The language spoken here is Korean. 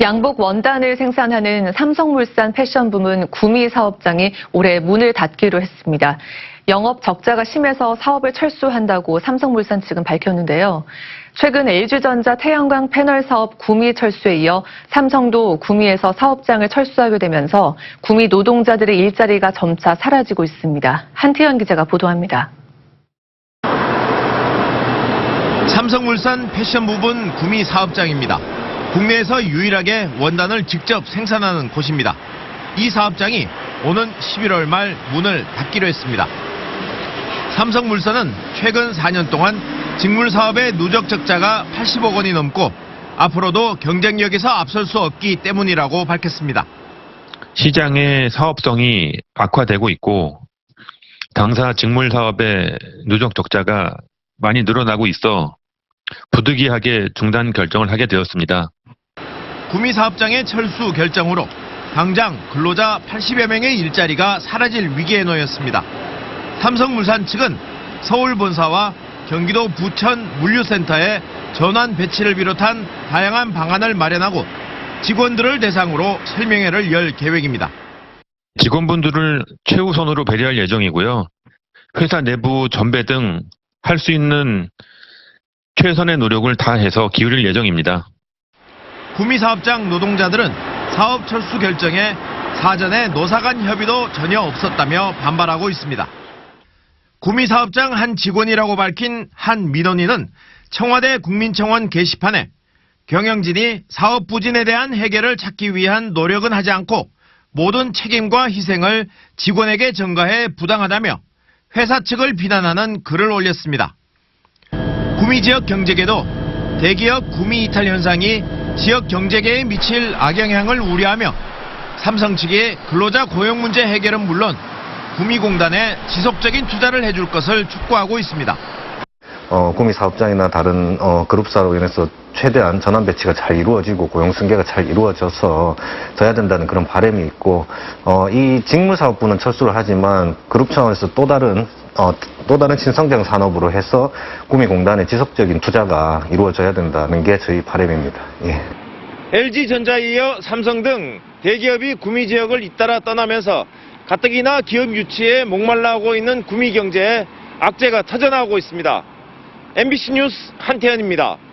양복 원단을 생산하는 삼성물산 패션 부문 구미 사업장이 올해 문을 닫기로 했습니다. 영업 적자가 심해서 사업을 철수한다고 삼성물산 측은 밝혔는데요. 최근 LG전자 태양광 패널 사업 구미 철수에 이어 삼성도 구미에서 사업장을 철수하게 되면서 구미 노동자들의 일자리가 점차 사라지고 있습니다. 한태현 기자가 보도합니다. 삼성물산 패션 부분 구미 사업장입니다. 국내에서 유일하게 원단을 직접 생산하는 곳입니다. 이 사업장이 오는 11월 말 문을 닫기로 했습니다. 삼성물산은 최근 4년 동안 직물 사업의 누적 적자가 80억 원이 넘고 앞으로도 경쟁력에서 앞설 수 없기 때문이라고 밝혔습니다. 시장의 사업성이 악화되고 있고 당사 직물 사업의 누적 적자가 많이 늘어나고 있어 부득이하게 중단 결정을 하게 되었습니다. 구미 사업장의 철수 결정으로 당장 근로자 80여 명의 일자리가 사라질 위기에 놓였습니다. 삼성물산 측은 서울 본사와 경기도 부천 물류센터에 전환 배치를 비롯한 다양한 방안을 마련하고 직원들을 대상으로 설명회를 열 계획입니다. 직원분들을 최우선으로 배려할 예정이고요. 회사 내부 전배 등 할 수 있는 최선의 노력을 다해서 기울일 예정입니다. 구미 사업장 노동자들은 사업 철수 결정에 사전에 노사 간 협의도 전혀 없었다며 반발하고 있습니다. 구미 사업장 한 직원이라고 밝힌 한 민원인은 청와대 국민청원 게시판에 경영진이 사업 부진에 대한 해결을 찾기 위한 노력은 하지 않고 모든 책임과 희생을 직원에게 전가해 부당하다며 회사 측을 비난하는 글을 올렸습니다. 구미 지역 경제계도 대기업 구미 이탈 현상이 지역 경제계에 미칠 악영향을 우려하며 삼성 측이 근로자 고용 문제 해결은 물론 구미공단에 지속적인 투자를 해줄 것을 촉구하고 있습니다. 어, 구미 사업장이나 다른 어, 그룹사로 인해서 최대한 전환 배치가 잘 이루어지고 고용 승계가 잘 이루어져서 져야 된다는 그런 바람이 있고 어, 이 직물 사업부는 철수를 하지만 그룹 차원에서 또 다른 어, 또 다른 친성장 산업으로 해서 구미공단의 지속적인 투자가 이루어져야 된다는 게 저희 바람입니다. 예. LG전자에 이어 삼성 등 대기업이 구미 지역을 잇따라 떠나면서 가뜩이나 기업 유치에 목말라하고 있는 구미 경제에 악재가 터져나오고 있습니다. MBC 뉴스 한태현입니다.